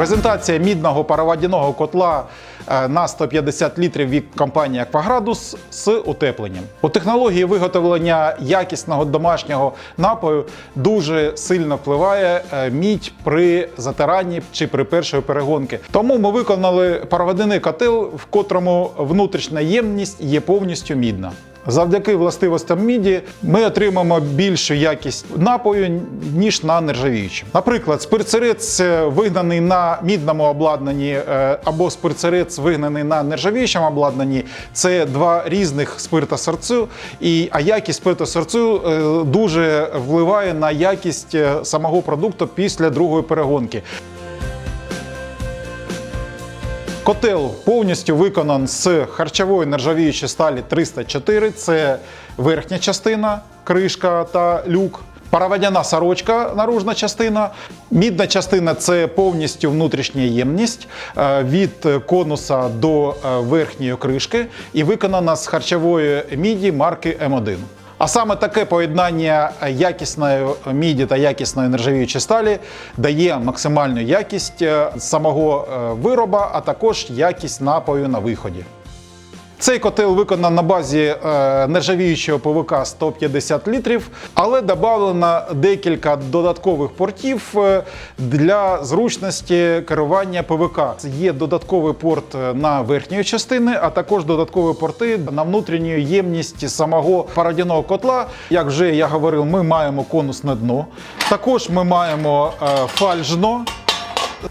Презентація мідного пароводяного котла е, на 150 літрів від компанії Акваградус з утепленням. У технології виготовлення якісного домашнього напою дуже сильно впливає е, мідь при затиранні чи при першої перегонки. Тому ми виконали пароводяний котел, в котрому внутрішня ємність є повністю мідна. Завдяки властивостям міді ми отримаємо більшу якість напою, ніж на нержавіючому. Наприклад, спирцерець е, вигнаний на мідному обладнанні е, або спирцерець вигнаний на нержавіючому обладнанні це два різних спирта серцю, і, а якість спирта серцю е, дуже впливає на якість самого продукту після другої перегонки. Котел повністю виконан з харчової нержавіючої сталі 304. Це верхня частина, кришка та люк. Пароводяна сорочка, наружна частина. Мідна частина це повністю внутрішня ємність е, від конуса до е, верхньої кришки і виконана з харчової міді марки М1. А саме таке поєднання якісної міді та якісної нержавіючої сталі дає максимальну якість е, самого е, вироба, а також якість напою на виході. Цей котел виконаний на базі е, нержавіючого ПВК 150 літрів, але додано декілька додаткових портів е, для зручності керування ПВК. Є додатковий порт е, на верхньої частини, а також додаткові порти на внутрішню ємність самого пародяного котла. Як вже я говорив, ми маємо конусне дно. Також ми маємо фальжно.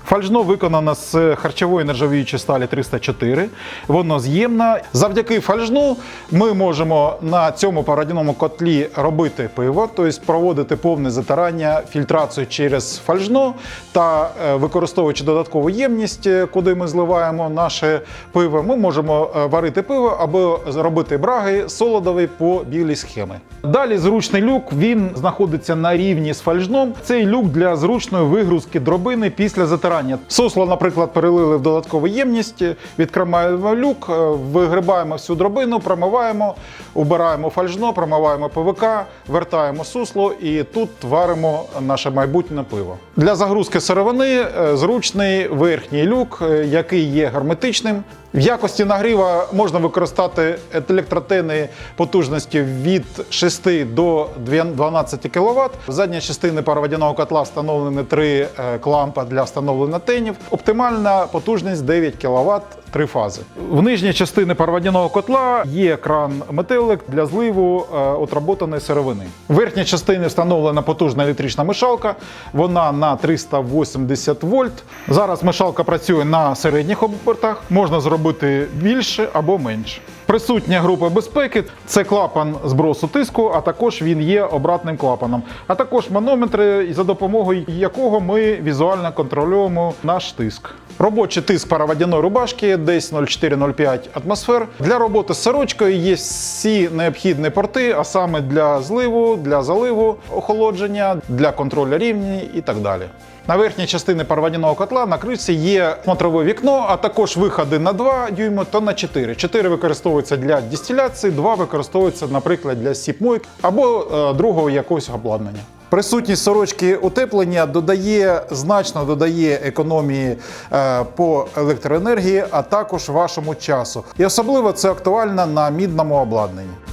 Фальжно виконано з харчової нержавіючої сталі 304. Воно з'ємне. Завдяки фальжну ми можемо на цьому пародяному котлі робити пиво, тобто проводити повне затирання, фільтрацію через фальжно та е, використовуючи додаткову ємність, е, куди ми зливаємо наше пиво, ми можемо е, варити пиво або робити браги солодові по білій схемі. Далі зручний люк він знаходиться на рівні з фальжном. Цей люк для зручної вигрузки дробини після затирання. Сосло, наприклад, перелили в додаткову ємність, відкриваємо люк, е, вигрибаємо всю дробину, промиваємо, убираємо фальжно, промиваємо ПВК, вертаємо сусло і тут варимо наше майбутнє пиво. Для загрузки сировини е, зручний верхній люк, е, який є герметичним. В якості нагріва можна використати електротени потужності від 6 до 12 кВт. В задній частині пароводяного котла встановлені три е, клампа для встановлення тенів. Оптимальна потужність 9 кВт. Три фази. В нижній частині пароводяного котла є кран метелик для зливу е, отработаної сировини. В верхній частині встановлена потужна електрична мишалка. Вона на 380 вольт. Зараз мишалка працює на середніх обертах. Можна зробити більше або менше. Присутня група безпеки це клапан збросу тиску, а також він є обратним клапаном. А також манометри, за допомогою якого ми візуально контролюємо наш тиск. Робочий тиск пароводяної рубашки десь 0,4-0,5 атмосфер. Для роботи з сорочкою є всі необхідні порти, а саме для зливу, для заливу, охолодження, для контролю рівні і так далі. На верхній частині пароводяного котла на кришці є смотрове вікно, а також виходи на 2 дюйми та на 4. 4 використовуються для дистиляції, 2 використовуються, наприклад, для сіп-мойк або е, другого якогось обладнання. Присутність сорочки утеплення додає значно додає економії е, по електроенергії, а також вашому часу. І особливо це актуально на мідному обладнанні.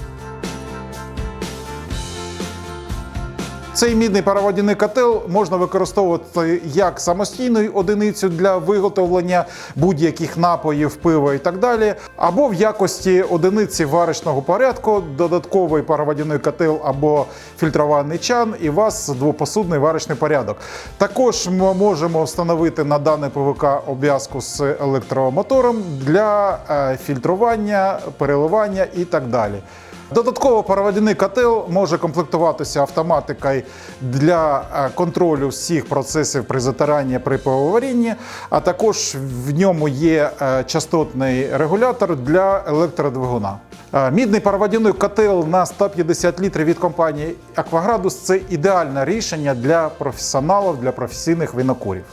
Цей мідний пароводяний котел можна використовувати як самостійною одиницю для виготовлення будь-яких напоїв, пива і так далі, або в якості одиниці варочного порядку, додатковий пароводяний котел або фільтрований чан, і у вас двопосудний варочний порядок. Також ми можемо встановити на даний ПВК обв'язку з електромотором для е, фільтрування, переливання і так далі. Додатково пароводяний котел може комплектуватися автоматикою для е, контролю всіх процесів при затиранні при пивоварінні, а також в ньому є е, частотний регулятор для електродвигуна. Е, Мідний пароводяний котел на 150 літрів від компанії Акваградус це ідеальне рішення для професіоналів, для професійних винокурів.